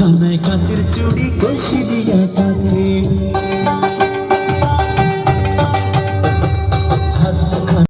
কানায় কাচের চুড়ি কষি দিয়া তাকে